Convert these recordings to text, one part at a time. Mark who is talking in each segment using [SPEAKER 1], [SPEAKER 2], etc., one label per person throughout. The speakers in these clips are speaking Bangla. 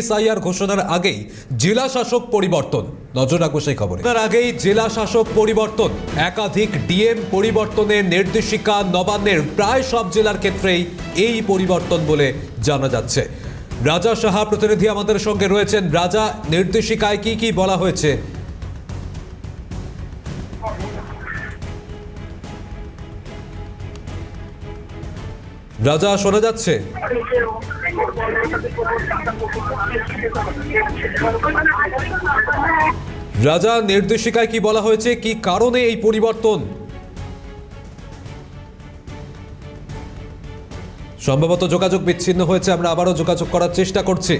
[SPEAKER 1] এসআইআর ঘোষণার আগেই জেলা শাসক পরিবর্তন। নজর রাখব সেই খবরে। তার আগেই জেলা শাসক পরিবর্তন। একাধিক ডিএম পরিবর্তনের নির্দেশিকা নবান্নের প্রায় সব জেলার ক্ষেত্রেই এই পরিবর্তন বলে জানা যাচ্ছে। রাজা সাহা প্রতিনিধি আমাদের সঙ্গে রয়েছেন। রাজা, নির্দেশিকায় কি কি বলা হয়েছে রাজা শোনা যাচ্ছে। রাজা নির্দেশিকায় কি বলা হয়েছে? কি কারণে এই পরিবর্তন? সম্ভবত যোগাযোগ বিচ্ছিন্ন হয়েছে, আমরা আবারও যোগাযোগ করার চেষ্টা করছি।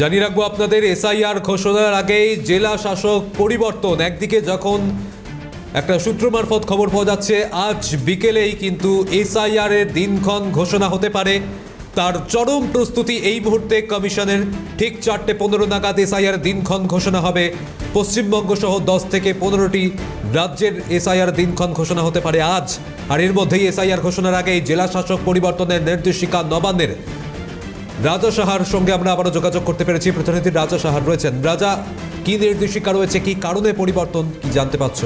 [SPEAKER 1] জানিয়ে রাখব আপনাদের, এসআইআর ঘোষণার আগেই জেলা শাসক পরিবর্তন। একদিকে যখন একটা সূত্র মারফত খবর পাওয়া যাচ্ছে, আজ বিকেলেই কিন্তু এসআইআর এর দিনক্ষণ ঘোষণা হতে পারে। তার চরম প্রস্তুতি এই মুহূর্তে কমিশনের। ঠিক চারটে পনেরো নাগাদ এসআইআর দিনক্ষণ ঘোষণা হবে। পশ্চিমবঙ্গ সহ দশ থেকে পনেরোটি রাজ্যের এসআইআর দিনক্ষণ ঘোষণা হতে পারে আজ। আর এর মধ্যেই এসআইআর ঘোষণার আগেই জেলা শাসক পরিবর্তনের নির্দেশিকা নবান্নের। রাজা সাহার সঙ্গে আমরা আবারও যোগাযোগ করতে পেরেছি। প্রতিনিধি রাজা সাহার রয়েছেন। রাজা, কি নির্দেশিকা রয়েছে, কি কারণে পরিবর্তন, কি জানতে পারছ?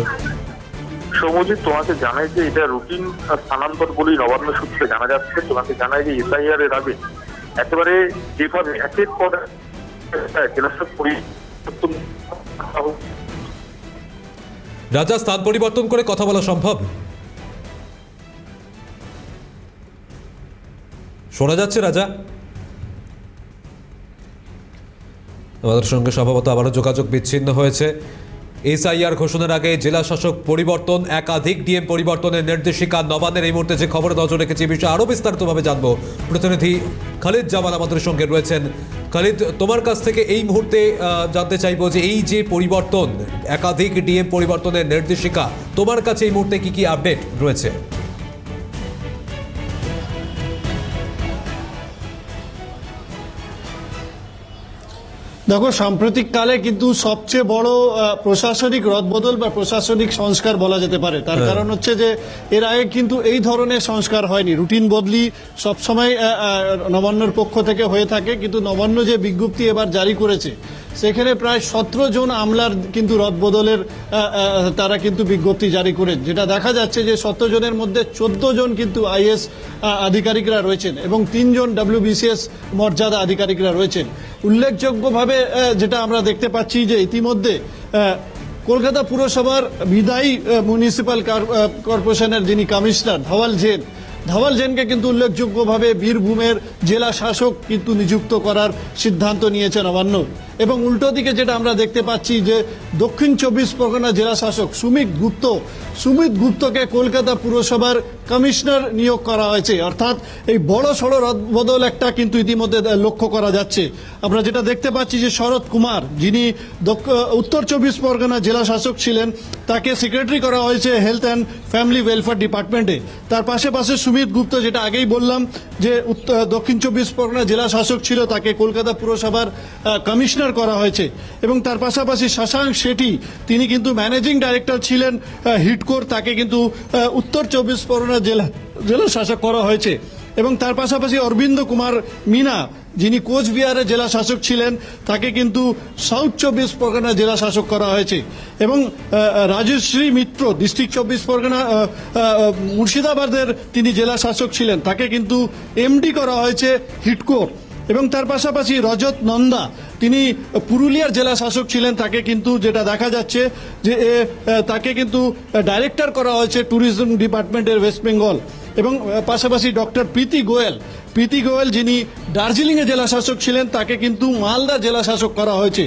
[SPEAKER 2] সৌমজিৎ তোমাকে জানাই যে এটা রুটিন স্থানান্তর বলেই নবান্ন সূত্রে জানা যাচ্ছে। তোমাকে জানাই যে এসআইআর এর আগে একেবারে যেভাবে একের পর
[SPEAKER 1] রাজা, স্থান পরিবর্তন করে কথা বলা সম্ভব? শোনা যাচ্ছে রাজা? আমাদের সঙ্গে সম্ভবত আবারও যোগাযোগ বিচ্ছিন্ন হয়েছে। এসআইআর ঘোষণার আগে জেলা শাসক পরিবর্তন, একাধিক ডিএম পরিবর্তনের নির্দেশিকা নবানের এই মুহূর্তে যে খবর নজর রেখেছে এই বিষয়ে আরও বিস্তারিতভাবে জানব। প্রতিনিধি খালিদ জামান আমাদের সঙ্গে রয়েছেন। খালিদ, তোমার কাছ থেকে এই মুহূর্তে জানতে চাইব যে এই যে পরিবর্তন, একাধিক ডিএম পরিবর্তনের নির্দেশিকা, তোমার কাছে এই মুহূর্তে কি কি আপডেট রয়েছে?
[SPEAKER 3] দেখো সাম্প্রতিক কালে কিন্তু সবচেয়ে বড় প্রশাসনিক রদবদল বা প্রশাসনিক সংস্কার বলা যেতে পারে। তার কারণ হচ্ছে যে এর আগে কিন্তু এই ধরনের সংস্কার হয়নি। রুটিন বদলি সবসময় নবান্নর পক্ষ থেকে হয়ে থাকে কিন্তু নবান্ন যে বিজ্ঞপ্তি এবার জারি করেছে সেখানে প্রায় সতেরো জন আমলার কিন্তু রদবদলের তারা কিন্তু বিজ্ঞপ্তি জারি করে যেটা দেখা যাচ্ছে যে সতেরো জনের মধ্যে চোদ্দ জন কিন্তু আইএস আধিকারিকরা রয়েছেন এবং তিনজন ডাব্লিউবিসিএস মর্যাদা আধিকারিকরা রয়েছেন। উল্লেখযোগ্যভাবে যেটা আমরা দেখতে পাচ্ছি যে ইতিমধ্যে কলকাতা পুরসভার বিদায়ী মিউনিসিপ্যাল কর্পোরেশনের যিনি কমিশনার ধওয়াল জেন ধওয়াল জেনকে কিন্তু উল্লেখযোগ্যভাবে বীরভূমের জেলা শাসক কিন্তু নিযুক্ত করার সিদ্ধান্ত নিয়েছেন নবান্ন এবং উল্টো দিকে যেটা আমরা দেখতে পাচ্ছি যে দক্ষিণ চব্বিশ পরগনা জেলা শাসক সুমিত গুপ্ত সুমিত গুপ্তকে কলকাতা পুরসভার কমিশনার নিয়োগ করা হয়েছে। অর্থাৎ এই বড় সড়ো বদল একটা কিন্তু ইতিমধ্যে লক্ষ্য করা যাচ্ছে। আমরা যেটা দেখতে পাচ্ছি যে শরৎ কুমার যিনি উত্তর চব্বিশ পরগনা জেলা শাসক ছিলেন তাকে সেক্রেটারি করা হয়েছে হেলথ অ্যান্ড ফ্যামিলি ওয়েলফেয়ার ডিপার্টমেন্টে তার পাশে পাশে সুমিত গুপ্ত যেটা আগেই বললাম যে দক্ষিণ চব্বিশ পরগনা জেলা শাসক ছিল তাকে কলকাতা পুরসভার আহ, কমিশনার করা হয়েছে। এবং তার পাশাপাশি শশাঙ্ক শেঠি, তিনি কিন্তু ম্যানেজিং ডাইরেক্টর ছিলেন হিটকোর, তাকে কিন্তু উত্তর চব্বিশ পরগনা জেলা জেলা শাসক করা হয়েছে। এবং তার পাশাপাশি অরবিন্দ কুমার মিনা, যিনি কোচবিহারের জেলা শাসক ছিলেন, তাকে কিন্তু সাউথ চব্বিশ পরগনা জেলা শাসক করা হয়েছে। এবং রাজশ্রী মিত্র, ডিস্ট্রিক্ট চব্বিশ পরগনা মুর্শিদাবাদের তিনি জেলা শাসক ছিলেন, তাকে কিন্তু এমডি করা হয়েছে হিটকোর। এবং তার পাশাপাশি রজত নন্দা, তিনি পুরুলিয়ার জেলা শাসক ছিলেন তাকে কিন্তু যেটা দেখা যাচ্ছে যে তাকে কিন্তু ডাইরেক্টর করা হয়েছে ট্যুরিজম ডিপার্টমেন্টের ওয়েস্ট বেঙ্গল এবং পাশাপাশি ডক্টর প্রীতি গোয়েল। প্রীতি গোয়েল যিনি দার্জিলিংয়ে জেলা শাসক ছিলেন, তাকে কিন্তু মালদা জেলা শাসক করা হয়েছে।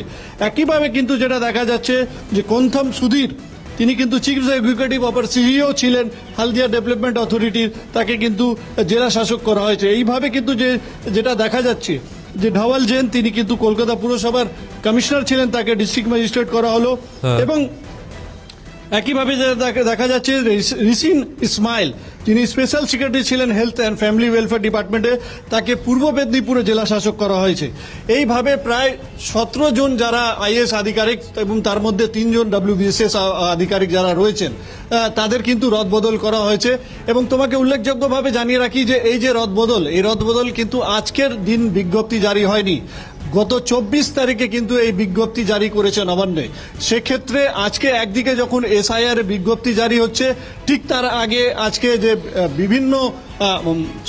[SPEAKER 3] একইভাবে কিন্তু যেটা দেখা যাচ্ছে যে কোন্থম সুধীর তিনি কিন্তু চিফ এক্সিকিউটিভ অফার সিইও ছিলেন হালদিয়া ডেভেলপমেন্ট অথরিটির তাকে কিন্তু জেলা শাসক করা হয়েছে এইভাবে কিন্তু যে যেটা দেখা যাচ্ছে যে ঢাওয়াল জেন তিনি কিন্তু কলকাতা পুরসভার কমিশনার ছিলেন তাকে ডিস্ট্রিক্ট ম্যাজিস্ট্রেট করা হলো
[SPEAKER 1] হ্যাঁ।
[SPEAKER 3] এবং একইভাবে দেখা- যাচ্ছে রিস- রিসিন ইসমাইল যিনি স্পেশাল সেক্রেটারি ছিলেন হেলথ অ্যান্ড ফ্যামিলি ওয়েলফেয়ার ডিপার্টমেন্টে তাকে পূর্ব মেদিনীপুরে জেলা শাসক করা হয়েছে। এইভাবে প্রায় সতেরো জন যারা আইএস আধিকারিক এবং তার মধ্যে তিনজন ডাব্লিউবিএসএস আধিকারিক যারা রয়েছেন তাদের কিন্তু রদবদল করা হয়েছে। এবং তোমাকে উল্লেখযোগ্যভাবে জানিয়ে রাখি যে এই যে রদবদল, এই রদবদল কিন্তু আজকের দিন বিজ্ঞপ্তি জারি হয়নি। গত চব্বিশ তারিখে কিন্তু এই বিজ্ঞপ্তি জারি করেছে নবান্নে সেক্ষেত্রে আজকে একদিকে যখন এসআইআর বিজ্ঞপ্তি জারি হচ্ছে, ঠিক তার আগে আজকে যে বিভিন্ন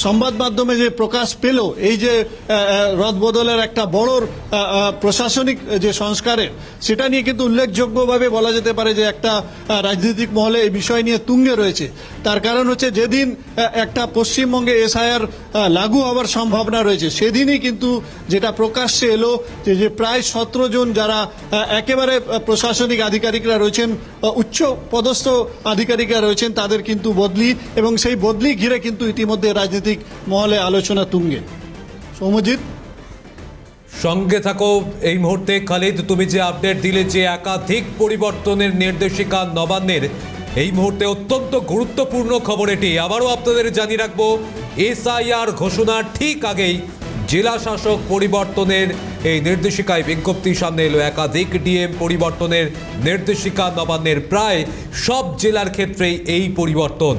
[SPEAKER 3] সংবাদ মাধ্যমে যে প্রকাশ পেল, এই যে রদবদলের একটা বড় প্রশাসনিক যে সংস্কারের, সেটা নিয়ে কিন্তু উল্লেখযোগ্যভাবে বলা যেতে পারে যে একটা রাজনৈতিক মহলে এই বিষয় নিয়ে তুঙ্গে রয়েছে। তার কারণ হচ্ছে যেদিন একটা পশ্চিমবঙ্গে এসআইআর লাগু হওয়ার সম্ভাবনা রয়েছে, সেদিনই কিন্তু যেটা প্রকাশ্যে এলো যে যে প্রায় সতেরো জন যারা একেবারে প্রশাসনিক আধিকারিকরা রয়েছেন উচ্চ পদস্থ আধিকারিকরা রয়েছেন, তাদের কিন্তু বদলি এবং সেই বদলি ঘিরে কিন্তু ইতিমধ্যে রাজনৈতিক মহলে আলোচনা তুঙ্গে। সৌমজিৎ
[SPEAKER 1] সঙ্গে থাকো এই মুহূর্তে, খালিদ, তুমি যে আপডেট দিলে যে একাধিক পরিবর্তনের নির্দেশিকা নবান্নের, এই মুহূর্তে অত্যন্ত গুরুত্বপূর্ণ খবর এটি। আবারও আপনাদের জানিয়ে রাখব, এসআইআর ঘোষণার ঠিক আগেই জেলা শাসক পরিবর্তনের এই নির্দেশিকায় বিজ্ঞপ্তি সামনে এলো। একাধিক ডিএম পরিবর্তনের নির্দেশিকা নবান্নের, প্রায় সব জেলার ক্ষেত্রেই এই পরিবর্তন।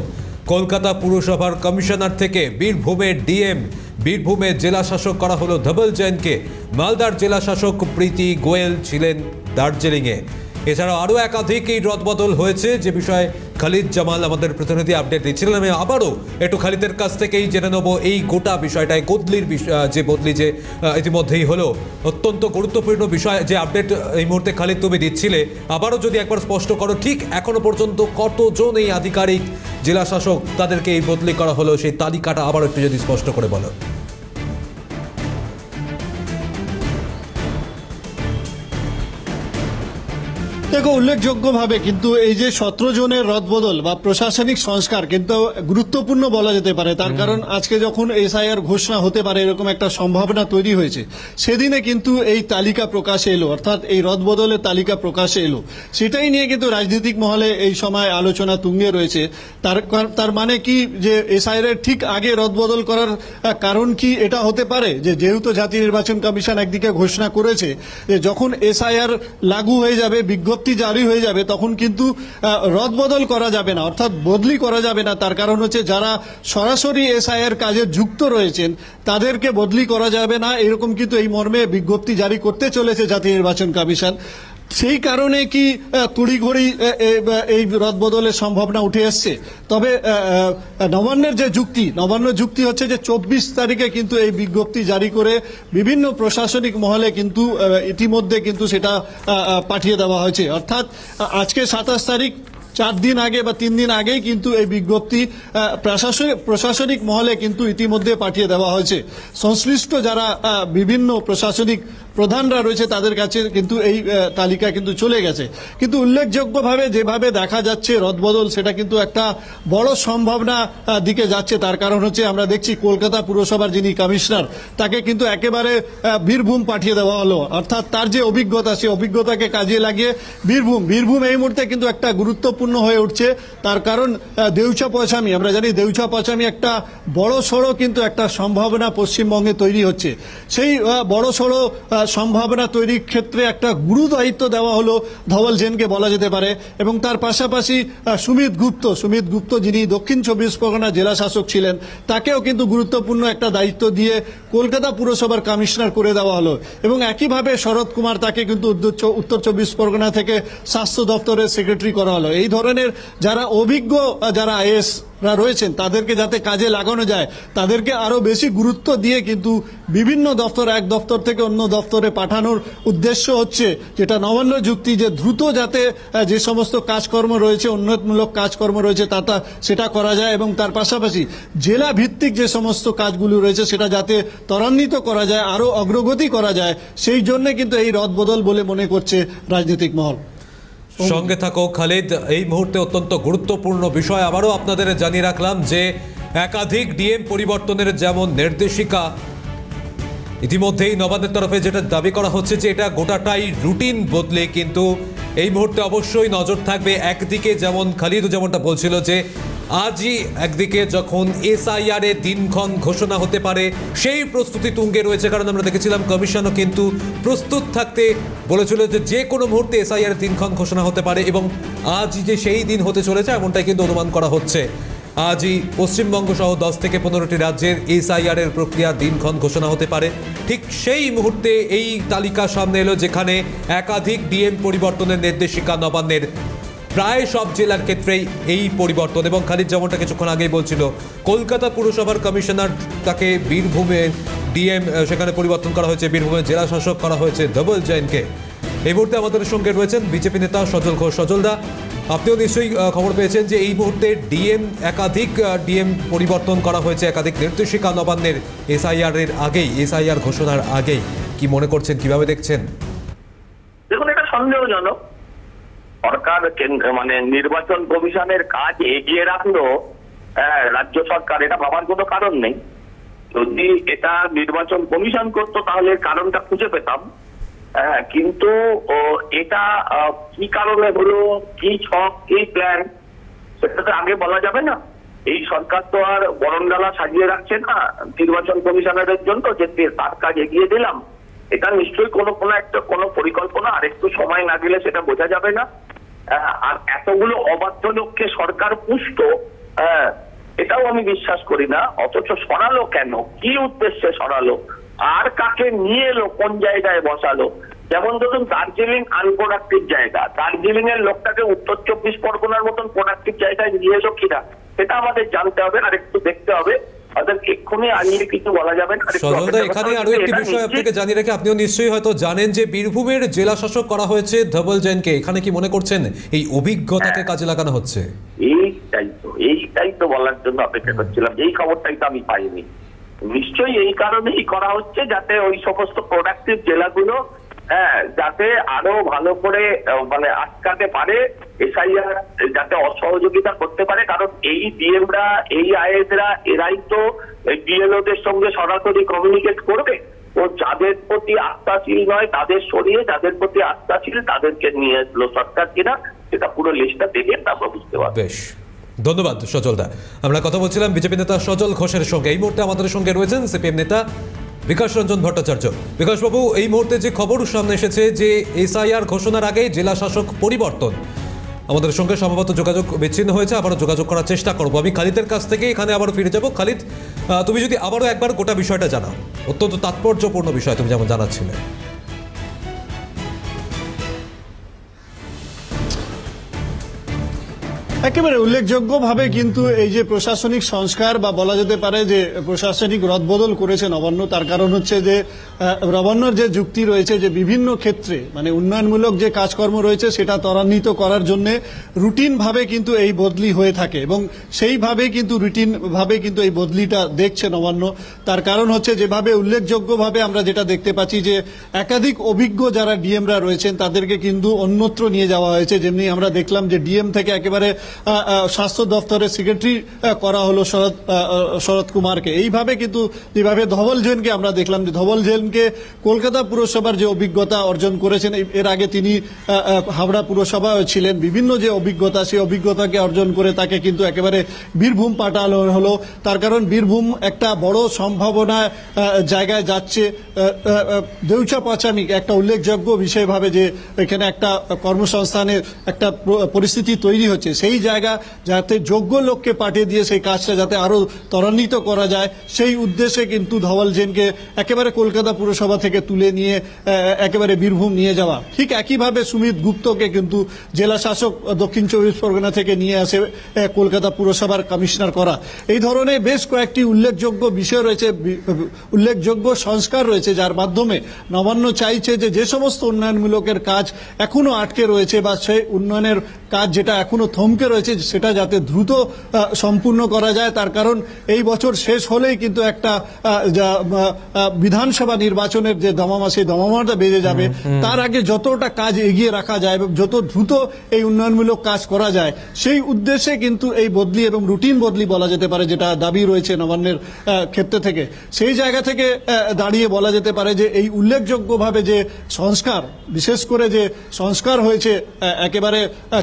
[SPEAKER 1] কলকাতা পুরসভার কমিশনার থেকে বীরভূমের ডিএম, বীরভূমে জেলা শাসক করা হলো ধবল জৈনকে। মালদার জেলা শাসক প্রীতি গোয়েল ছিলেন দার্জিলিংয়ে। এছাড়াও আরও একাধিক এই রদবদল হয়েছে যে বিষয়ে খালিদ জামাল আমাদের প্রতিনিধি আপডেট দিচ্ছিলেন। আমি আবারও একটু খালিদের কাছ থেকেই জেনে নেব এই গোটা বিষয়টায় বদলির যে বদলি যে ইতিমধ্যেই হলো। অত্যন্ত গুরুত্বপূর্ণ বিষয় যে আপডেট এই মুহূর্তে খালিদ তুমি দিচ্ছিলে। আবারও যদি একবার স্পষ্ট করো, ঠিক এখনও পর্যন্ত কতজন এই আধিকারিক জেলা শাসক তাদেরকে এই বদলি করা হলো, সেই তালিকাটা আবার একটু যদি স্পষ্ট করে বলো।
[SPEAKER 3] দেখো উল্লেখযোগ্যভাবে কিন্তু এই যে সতেরো জনের রদবদল বা প্রশাসনিক সংস্কার কিন্তু গুরুত্বপূর্ণ বলা যেতে পারে। তার কারণ আজকে যখন এসআইআর ঘোষণা হতে পারে এরকম একটা সম্ভাবনা তৈরি হয়েছে। সেদিনে কিন্তু এই তালিকা প্রকাশে এলো অর্থাৎ এই রদবদলের তালিকা প্রকাশে এলো। সেটাই নিয়ে কিন্তু রাজনৈতিক মহলে এই সময় আলোচনা তুঙ্গে রয়েছে। তার তার মানে কি যে এসআইআর এর ঠিক আগে রদবদল করার কারণ কি এটা হতে পারে? যে যেহেতু জাতীয় নির্বাচন কমিশন একদিকে ঘোষণা করেছে যে যখন এসআইআর লাগু হয়ে যাবে বিজ্ঞপ্তি জারি হয়ে যাবে, তখন কিন্তু রদবদল করা যাবে না, অর্থাৎ বদলি করা যাবে না। তার কারণ হচ্ছে, যারা সরাসরি এসআইয়ের কাজে যুক্ত রয়েছেন, তাদেরকে বদলি করা যাবে না। এরকম কিন্তু এই মর্মে বিজ্ঞপ্তি জারি করতে চলেছে জাতীয় নির্বাচন কমিশন। সেই কারণে কি তড়িঘড়ি এই রদবদলের সম্ভাবনা উঠে এসছে? তবে নবান্নের যে যুক্তি, নবান্ন যুক্তি হচ্ছে যে চব্বিশ তারিখে কিন্তু এই বিজ্ঞপ্তি জারি করে বিভিন্ন প্রশাসনিক মহলে কিন্তু ইতিমধ্যে কিন্তু সেটা পাঠিয়ে দেওয়া হয়েছে। অর্থাৎ আজকে সাতাশ তারিখ, চার দিন আগে বা তিন দিন আগেই কিন্তু এই বিজ্ঞপ্তি প্রশাসনিক মহলে কিন্তু ইতিমধ্যে পাঠিয়ে দেওয়া হয়েছে। সংশ্লিষ্ট যারা বিভিন্ন প্রশাসনিক প্রধানরা রয়েছে তাদের কাছে কিন্তু এই তালিকা কিন্তু চলে গেছে। কিন্তু উল্লেখযোগ্যভাবে যেভাবে দেখা যাচ্ছে রদবদল, সেটা কিন্তু একটা বড় সম্ভাবনা দিকে যাচ্ছে। তার কারণ হচ্ছে আমরা দেখছি কলকাতা পুরসভার যিনি কমিশনার, তাকে কিন্তু একেবারে বীরভূম পাঠিয়ে দেওয়া হলো। অর্থাৎ তার যে অভিজ্ঞতা সেই অভিজ্ঞতাকে কাজে লাগিয়ে বীরভূম বীরভূম এই মুহূর্তে কিন্তু একটা গুরুত্বপূর্ণ হয়ে উঠছে। তার কারণ দেউচা পচামি, আমরা জানি দেউচা পচামি একটা বড় সড়ো কিন্তু একটা সম্ভাবনা পশ্চিমবঙ্গে তৈরি হচ্ছে। সেই বড় সড়ো সম্ভাবনা তৈরির ক্ষেত্রে একটা গুরু দায়িত্ব দেওয়া হলো ধবল জেনকে বলা যেতে পারে। এবং তার পাশাপাশি সুমিত গুপ্ত সুমিত গুপ্ত যিনি দক্ষিণ চব্বিশ পরগনা জেলা শাসক ছিলেন, তাকেও কিন্তু গুরুত্বপূর্ণ একটা দায়িত্ব দিয়ে কলকাতা পুরসভার কমিশনার করে দেওয়া হলো। এবং একইভাবে শরৎ কুমার তাকে কিন্তু উত্তর চব্বিশ পরগনা থেকে স্বাস্থ্য দপ্তরের সেক্রেটারি করা হলো। এই ধরনের যারা অভিজ্ঞ যারা আইএস রয়েছেন, তাদেরকে যাতে কাজে লাগানো যায়, তাদেরকে আরও বেশি গুরুত্ব দিয়ে কিন্তু বিভিন্ন দফতর, এক দফতর থেকে অন্য দফতরে পাঠানোর উদ্দেশ্য হচ্ছে যেটা নবান্ন যুক্তি যে দ্রুত যাতে যে সমস্ত কাজকর্ম রয়েছে, উন্নয়নমূলক কাজকর্ম রয়েছে তা তা- সেটা করা যায় এবং তার পাশাপাশি জেলা ভিত্তিক যে সমস্ত কাজগুলো রয়েছে, সেটা যাতে ত্বরান্বিত করা যায় আরও অগ্রগতি করা যায়, সেই জন্য কিন্তু এই রদবদল বলে মনে করছে রাজনৈতিক মহল।
[SPEAKER 1] সঙ্গে থাকো, খালিদ, এই মুহূর্তে অত্যন্ত গুরুত্বপূর্ণ বিষয় আবারও আপনাদের জানিয়ে রাখলাম যে একাধিক ডিএম পরিবর্তনের যেমন নির্দেশিকা, ইতিমধ্যেই নবান্নের তরফে যেটা দাবি করা হচ্ছে যে এটা গোটাটাই রুটিন বদলে, কিন্তু এই মুহূর্তে অবশ্যই নজর থাকবে একদিকে যেমন খালিদ যেমনটা বলছিল যে আজই একদিকে যখন এসআইআর এর দিনক্ষণ ঘোষণা হতে পারে, সেই প্রস্তুতি তুঙ্গে রয়েছে, কারণ আমরা দেখেছিলাম কমিশনও কিন্তু প্রস্তুত থাকতে বলেছিল যে যে কোনো মুহূর্তে এসআইআর এর দিনক্ষণ ঘোষণা হতে পারে এবং আজই যে সেই দিন হতে চলেছে, এমনটাই কিন্তু অনুমান করা হচ্ছে। আজই পশ্চিমবঙ্গ সহ দশ থেকে পনেরোটি রাজ্যের এসআইআর এর প্রক্রিয়ার দিনক্ষণ ঘোষণা হতে পারে। ঠিক সেই মুহূর্তে এই তালিকা সামনে এলো, যেখানে একাধিক ডিএম পরিবর্তনের নির্দেশিকা নবান্নের প্রায় সব জেলার ক্ষেত্রেই এই পরিবর্তন এবং খালিদ যেমনটা কিছুক্ষণ আগেই বলছিল, কলকাতা পুরসভার কমিশনার তাকে বীরভূমের ডিএম সেখানে পরিবর্তন করা হয়েছে, বীরভূমের জেলা শাসক করা হয়েছে ধবল জৈনকে। এই মুহূর্তে আমাদের সঙ্গে রয়েছেন বিজেপি নেতা সজল ঘোষ। সজলদা আপনিও নিশ্চয়ই খবর পেয়েছেন যে এই মুহূর্তে ডিএম একাধিক ডিএম পরিবর্তন করা হয়েছে, একাধিক নির্দেশিকা নবান্নের এসআইআর এর আগেই, এসআইআর ঘোষণার আগেই। কি মনে করছেন, কীভাবে দেখছেন?
[SPEAKER 4] দেখুন, এটা সন্দেহজনক। সরকার মানে নির্বাচন কমিশনের কাজ এগিয়ে রাখল হ্যাঁ, রাজ্য সরকার এটা ভাবার কোনো কারণ নেই। যদি এটা নির্বাচন কমিশন করতো তাহলে কারণটা খুঁজে পেতাম। হ্যাঁ, কিন্তু এটা কি কারণে হলো কি ছক কি প্ল্যান সেটা তো আগে বলা যাবে না। এই সরকার তো আর বরণডালা সাজিয়ে রাখছে না নির্বাচন কমিশনারের জন্য যে তার কাজ এগিয়ে দিলাম। এটা নিশ্চয়ই কোনো কোনো একটা কোনো পরিকল্পনা আর একটু সময় না দিলে সেটা বোঝা যাবে না। আর এতগুলো অবাধ্য লোককে সরকার পুষ্ট এটাও আমি বিশ্বাস করি না। অথচ সরালো কেন? কি উদ্দেশ্যে সরালো? আর কাকে নিয়ে এলো? কোন জায়গায় বসালো? যেমন ধরুন, দার্জিলিং আনপ্রোডাক্টিভ জায়গা। দার্জিলিং এর লোকটাকে উত্তর চব্বিশ পরগনার মতন প্রোডাক্টিভ জায়গায় নিয়ে এলো কিনা, সেটা আমাদের জানতে হবে। আর একটু দেখতে হবে। অর্থাৎ এক্ষুনি আনিয়ে কিছু বলা যাবে না
[SPEAKER 1] সজলদা এখানে
[SPEAKER 4] আরও
[SPEAKER 1] একটি বিষয় আপনাকে জানিয়ে রেখে আপনিও নিশ্চয়ই হয়তো জানেন যে বীরভূমের জেলা শাসক করা হয়েছে ধবল জৈনকে। এখানে কি মনে করছেন এই অভিজ্ঞতাকে কাজে লাগানো হচ্ছে?
[SPEAKER 4] এইটাই তো এইটাই তো বলার জন্য অপেক্ষা করছিলাম এই খবরটাই তো আমি পাইনি। নিশ্চয়ই এই কারণেই করা হচ্ছে যাতে ওই সমস্ত প্রোডাক্টিভ জেলাগুলো হ্যাঁ যাতে আরও ভালো করে মানে আটকাতে পারে এসআইআর, যাতে অসহযোগিতা করতে পারে, কারণ এই ডিএমরা, এই আইএসরা, এরাই তো বিএলওদের সঙ্গে সরাসরি কমিউনিকেট করবে। তো যাদের প্রতি আস্থাশীল নয়, তাদের সরিয়ে, যাদের প্রতি আস্থাশীল তাদেরকে নিয়ে এসলো সরকার কিনা, সেটা পুরো লিস্টটা দেখে তারপর বুঝতে পারবে।
[SPEAKER 1] বেশ। ধন্যবাদ সজলদা। আমরা কথা বলছিলাম বিজেপি নেতা সজল ঘোষের সঙ্গে। এই মুহূর্তে আমাদের সঙ্গে রয়েছেন সিপিএম নেতা বিকাশ রঞ্জন ভট্টাচার্য। বিকাশবাবু এই মুহূর্তে যে খবর সামনে এসেছে যে এসআইআর ঘোষণার আগে জেলা শাসক পরিবর্তন। আমাদের সঙ্গে সম্ভবত যোগাযোগ বিচ্ছিন্ন হয়েছে, আবারও যোগাযোগ করার চেষ্টা করব। আমি খালিদের কাছ থেকে এখানে আবারও ফিরে যাব। খালিদ তুমি যদি আবারও একবার গোটা বিষয়টা জানাও। অত্যন্ত তাৎপর্যপূর্ণ বিষয় তুমি যেমন জানাচ্ছিলে।
[SPEAKER 3] একেবারে উল্লেখযোগ্যভাবে কিন্তু এই যে প্রশাসনিক সংস্কার বা বলা যেতে পারে যে প্রশাসনিক রদবদল করেছে নবান্ন, তার কারণ হচ্ছে যে নবান্নর যে যুক্তি রয়েছে যে বিভিন্ন ক্ষেত্রে মানে উন্নয়নমূলক যে কাজকর্ম রয়েছে সেটা ত্বরান্বিত করার জন্য রুটিন ভাবে কিন্তু এই বদলি হয়ে থাকে এবং সেইভাবে কিন্তু রুটিন ভাবে কিন্তু এই বদলিটা দেখছে নবান্ন। তার কারণ হচ্ছে যেভাবে উল্লেখযোগ্যভাবে আমরা যেটা দেখতে পাচ্ছি যে, একাধিক অভিজ্ঞ যারা ডিএমরা রয়েছেন তাদেরকে কিন্তু অন্যত্র নিয়ে যাওয়া হয়েছে। যেমনি আমরা দেখলাম যে ডিএম থেকে একেবারে স্বাস্থ্য দপ্তরের সেক্রেটারি করা হলো শরৎ শরৎ কুমারকে। এইভাবে কিন্তু যেভাবে ধবল জৈনকে আমরা দেখলাম যে ধবল জৈনকে কলকাতা পুরসভার যে অভিজ্ঞতা অর্জন করেছেন এর আগে তিনি হাওড়া পুরসভায় ছিলেন। বিভিন্ন যে অভিজ্ঞতা, সেই অভিজ্ঞতাকে অর্জন করে তাকে কিন্তু একেবারে বীরভূম পাঠানো হলো। তার কারণ বীরভূম একটা বড় সম্ভাবনা জায়গায় যাচ্ছে। দেউচা পাচামি একটা উল্লেখযোগ্য বিষয়ভাবে যে এখানে একটা কর্মসংস্থানের একটা পরিস্থিতি তৈরি হচ্ছে। সেই জায়গা যাতে যোগ্য লোককে পাঠিয়ে দিয়ে সেই কাজটা যাতে আরও ত্বরান্বিত করা যায়, সেই উদ্দেশ্যে কিন্তু ধওয়াল জেনকে একেবারে কলকাতা পুরসভা থেকে তুলে নিয়ে একেবারে বীরভূম নিয়ে যাওয়া। ঠিক একইভাবে সুমিত গুপ্তকে কিন্তু জেলা শাসক দক্ষিণ চব্বিশ পরগনা থেকে নিয়ে আসে কলকাতা পুরসভার কমিশনার করা। এই ধরনের বেশ কয়েকটি উল্লেখযোগ্য বিষয় রয়েছে উল্লেখযোগ্য সংস্কার রয়েছে, যার মাধ্যমে নবান্ন চাইছে যে যে সমস্ত উন্নয়নমূলকের কাজ এখনও আটকে রয়েছে বা সেই উন্নয়নের কাজ যেটা এখনও থমকে রয়েছে সেটা যাতে দ্রুত সম্পূর্ণ করা যায়। তার কারণ এই বছর শেষ হলেই কিন্তু একটা বিধানসভা নির্বাচনের যে দমামা সেই দমামাটা বেজে যাবে। তার আগে যতটা কাজ এগিয়ে রাখা যায় এবং যত দ্রুত এই উন্নয়নমূলক কাজ করা যায় সেই উদ্দেশ্যে কিন্তু এই বদলি এবং রুটিন বদলি বলা যেতে পারে যেটা দাবি রয়েছে নবান্নের ক্ষেত্র থেকে। সেই জায়গা থেকে দাঁড়িয়ে বলা যেতে পারে যে এই উল্লেখযোগ্যভাবে যে সংস্কার বিশেষ করে যে সংস্কার হয়েছে একেবারে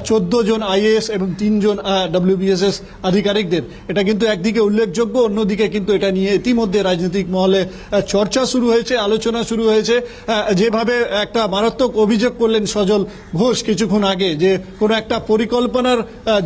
[SPEAKER 3] চোদ্দ জন আইএএস এবং তিনজন ডব্লিউবিএসএস আধিকারিকদের। এটা কিন্তু একদিকে উল্লেখযোগ্য অন্যদিকে কিন্তু এটা নিয়ে ইতিমধ্যে রাজনৈতিক মহলে চর্চা শুরু হয়েছে আলোচনা শুরু হয়েছে। যেভাবে একটা মারাত্মক অভিযোগ করলেন সজল ঘোষ কিছুক্ষণ আগে যে কোনো একটা পরিকল্পনার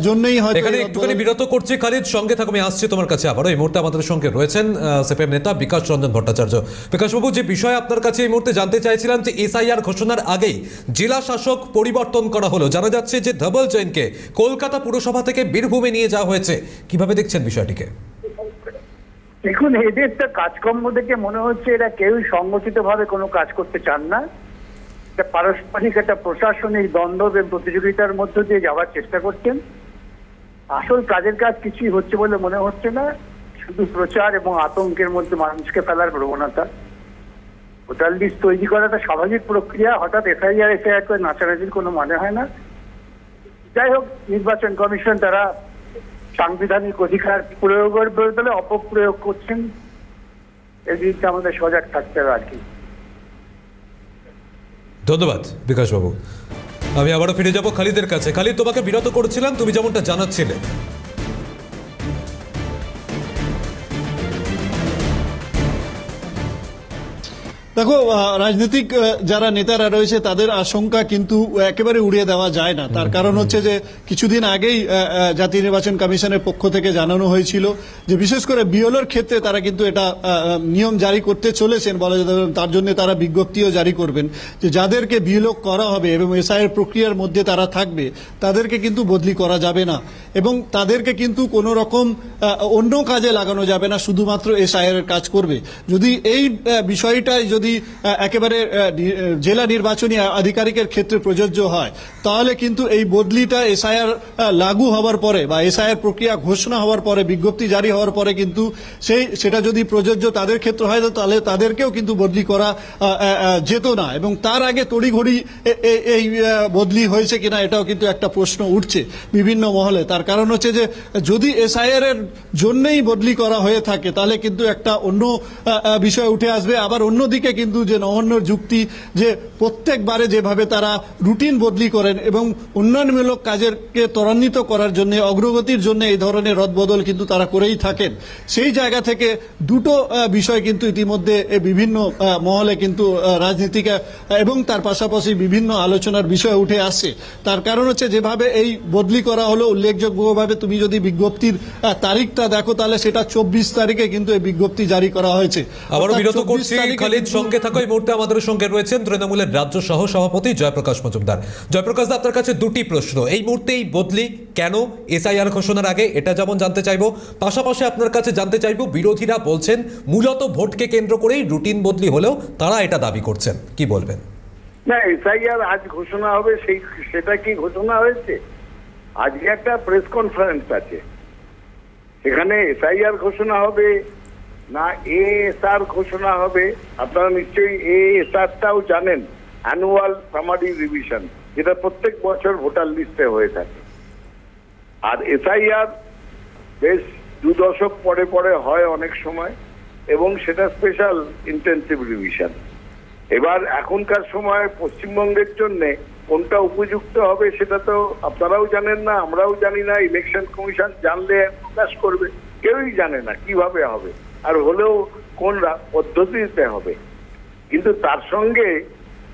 [SPEAKER 3] জন্যই হয়তো
[SPEAKER 1] এখানে একটুখানি বিরত করছি খালিদ সঙ্গে থাকো আমি আসছি তোমার কাছে আবারও। এই মুহূর্তে আমাদের সঙ্গে রয়েছেন সিপিএম নেতা বিকাশ রঞ্জন ভট্টাচার্য। বিকাশবাবু যে বিষয় আপনার কাছে এই মুহূর্তে জানতে চাইছিলাম যে এসআইআর ঘোষণার আগেই জেলা শাসক পরিবর্তন করা হলো। জানা যাচ্ছে যে ধবল জৈনকে কলকাতা পুরসভা থেকে বীরভূমে নিয়ে যাওয়া হয়েছে। কীভাবে দেখছেন বিষয়টিকে?
[SPEAKER 5] দেখুন, এদের তো কাজকর্ম দেখে মনে হচ্ছে এরা কেউই সংগঠিত ভাবে কোনো কাজ করতে চান না। একটা পারস্পরিক একটা প্রশাসনিক দ্বন্দ্ব এবং প্রতিযোগিতার মধ্য দিয়ে যাওয়ার চেষ্টা করছেন। আসল কাজের কাজ কিছুই হচ্ছে বলে মনে হচ্ছে না। শুধু প্রচার এবং আতঙ্কের মধ্যে মানুষকে ফেলার প্রবণতা। ভোটার লিস্ট তৈরি করাটা স্বাভাবিক প্রক্রিয়া। হঠাৎ এফআইআর এফআইআর করে নাচানাচির কোনো মানে হয় না। যাই হোক, নির্বাচন কমিশন তারা সাংবিধানিক অধিকার প্রয়োগের বদলে অপপ্রয়োগ করছেন। এই দিকটা আমাদের সজাগ থাকতে হবে আর কি।
[SPEAKER 1] ধন্যবাদ, বিকাশবাবু। আমি আবারও ফিরে যাব খালিদের কাছে। খালিদ, তোমাকে বিরত করেছিলাম, তুমি যেমনটা জানাচ্ছিলে।
[SPEAKER 3] দেখো রাজনৈতিক যারা নেতারা রয়েছে, তাদের আশঙ্কা কিন্তু একেবারে উড়িয়ে দেওয়া যায় না তার কারণ হচ্ছে যে, কিছুদিন আগেই জাতীয় নির্বাচন কমিশনের পক্ষ থেকে জানানো হয়েছিল যে, বিশেষ করে বিএলওর ক্ষেত্রে তারা কিন্তু এটা নিয়ম জারি করতে চলেছেন বলা যেতে। তার জন্য তারা বিজ্ঞপ্তিও জারি করবেন যে, যাদেরকে বিএলও করা হবে এবং এসআইয়ের প্রক্রিয়ার মধ্যে তারা থাকবে, তাদেরকে কিন্তু বদলি করা যাবে না এবং তাদেরকে কিন্তু কোনো রকম অন্য কাজে লাগানো যাবে না, শুধুমাত্র এসআইয়ের কাজ করবে যদি এই বিষয়টাই যদি আহ, একেবারে জেলা নির্বাচনী আধিকারিকের ক্ষেত্রে প্রযোজ্য হয় তাহলে কিন্তু এই বদলিটা এসআইআর লাগু হওয়ার পরে বা এসআইআর প্রক্রিয়া ঘোষণা হওয়ার পরে বিজ্ঞপ্তি জারি হওয়ার পরে কিন্তু সেই সেটা যদি প্রযোজ্য তাদের ক্ষেত্রে হয় তাহলে তাদেরকেও কিন্তু বদলি করা যেত না। এবং তার আগে তড়িঘড়ি এই বদলি হয়েছে কিনা এটাও কিন্তু একটা প্রশ্ন উঠছে বিভিন্ন মহলে। তার কারণ হচ্ছে যে যদি এসআইআর এর জন্যই বদলি করা হয়ে থাকে তাহলে কিন্তু একটা অন্য বিষয় উঠে আসবে। আবার অন্যদিকে কিন্তু যে নবান্নর যুক্তি যে প্রত্যেকবারে যেভাবে তারা রুটিন বদলি করেন এবং উন্নয়নমূলক কাজেরকে ত্বরান্বিত করার জন্য অগ্রগতির জন্য এই ধরনের রদবদল কিন্তু তারা করেই থাকেন। সেই জায়গা থেকে দুটো বিষয় কিন্তু ইতিমধ্যে বিভিন্ন মহলে কিন্তু রাজনীতিকে এবং তার পাশাপাশি বিভিন্ন আলোচনার বিষয় উঠে আসছে তার কারণ হচ্ছে যেভাবে এই বদলি করা হলো উল্লেখযোগ্যভাবে তুমি যদি বিজ্ঞপ্তির তারিখটা দেখো তাহলে সেটা চব্বিশ তারিখে কিন্তু এই বিজ্ঞপ্তি জারি করা হয়েছে।
[SPEAKER 1] আবারও বিরত করছি খালিদ
[SPEAKER 3] কিন্তু-
[SPEAKER 1] সঙ্গে থাকো। এই মুহূর্তে আমাদের সঙ্গে রয়েছেন তৃণমূলের রাজ্য সহ সভাপতি জয়প্রকাশ মজুমদার। জয়প্রকাশ দা, আপনার কাছে দুটি প্রশ্ন। এই মুহূর্তে এই বদলি কেন? এসআইআর ঘোষণার আগে এটা যেমন জানতে চাইব, পাশাপাশি আপনার কাছে জানতে চাইব, বিরোধীরা বলছেন মূলত ভোটকে কেন্দ্র করেই রুটিন বদলি হলেও তারা এটা দাবি করছেন। কি বলবেন?
[SPEAKER 5] না, এসআইআর আজ ঘোষণা হবে, সেই সেটা কি ঘোষণা হয়েছে? আজকে একটা প্রেস কনফারেন্স আছে। সেখানে এসআইআর ঘোষণা হবে না এএসআর ঘোষণা হবে। আপনারা নিশ্চয়ই এএসআরটাও জানেন অ্যানুয়াল সামারি রিভিশন যেটা প্রত্যেক বছর ভোটার লিস্টে হয়ে থাকে। আর এসআইআর বেশ দু দশক পরে পরে হয় অনেক সময়, এবং সেটা স্পেশাল ইন্টেন্সিভ রিভিশন এবার এখনকার সময় পশ্চিমবঙ্গের জন্য কোনটা উপযুক্ত হবে সেটা তো আপনারাও জানেন না, আমরাও জানি না ইলেকশন কমিশন জানলে প্রকাশ করবে, কেউই জানে না কীভাবে হবে। আর হলেও কোন পদ্ধতিতে হবে। কিন্তু তার সঙ্গে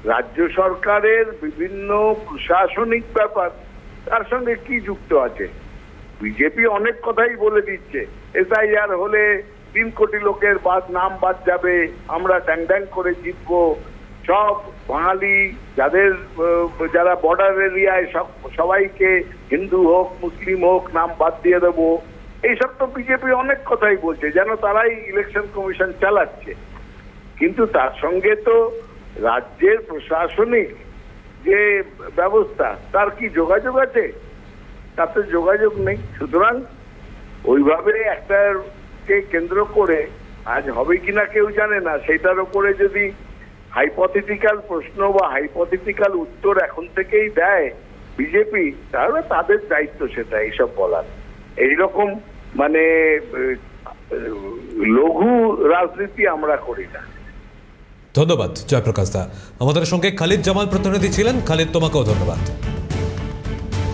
[SPEAKER 5] রাজ্য সরকারের বিভিন্ন প্রশাসনিক ব্যাপার, তার সঙ্গে কি যুক্ত আছে? বিজেপি অনেক কথাই বলে দিচ্ছে। এসআইআর হলে তিন কোটি লোকের বাদ নাম বাদ যাবে, আমরা ড্যাং ড্যাং করে জিতবো। সব বাঙালি যাদের যারা বর্ডার এরিয়ায় সব, সবাইকে হিন্দু হোক, মুসলিম হোক, নাম বাদ দিয়ে দেবো। এইসব তো বিজেপি অনেক কথাই বলছে, যেন তারাই ইলেকশন কমিশন চালাচ্ছে। কিন্তু তার সঙ্গে তো রাজ্যের প্রশাসনিক যে ব্যবস্থা, তার কি যোগাযোগ আছে? তাতে যোগাযোগ নেই। সুতরাং ওইভাবে একটা কে কেন্দ্র করে আজ হবে কিনা কেউ জানে না। সেটার উপরে যদি হাইপথেটিক্যাল প্রশ্ন বা হাইপথেটিক্যাল উত্তর এখন থেকেই দেয় বিজেপি, তাহলে তাদের দায়িত্ব সেটা এইসব বলার। এইরকম মানে লঘু রাজনীতি আমরা করি না।
[SPEAKER 1] ধন্যবাদ, জয়প্রকাশ দা। আমাদের সঙ্গে খালিদ জামাল প্রতিনিধি ছিলেন। খালিদ, তোমাকেও ধন্যবাদ।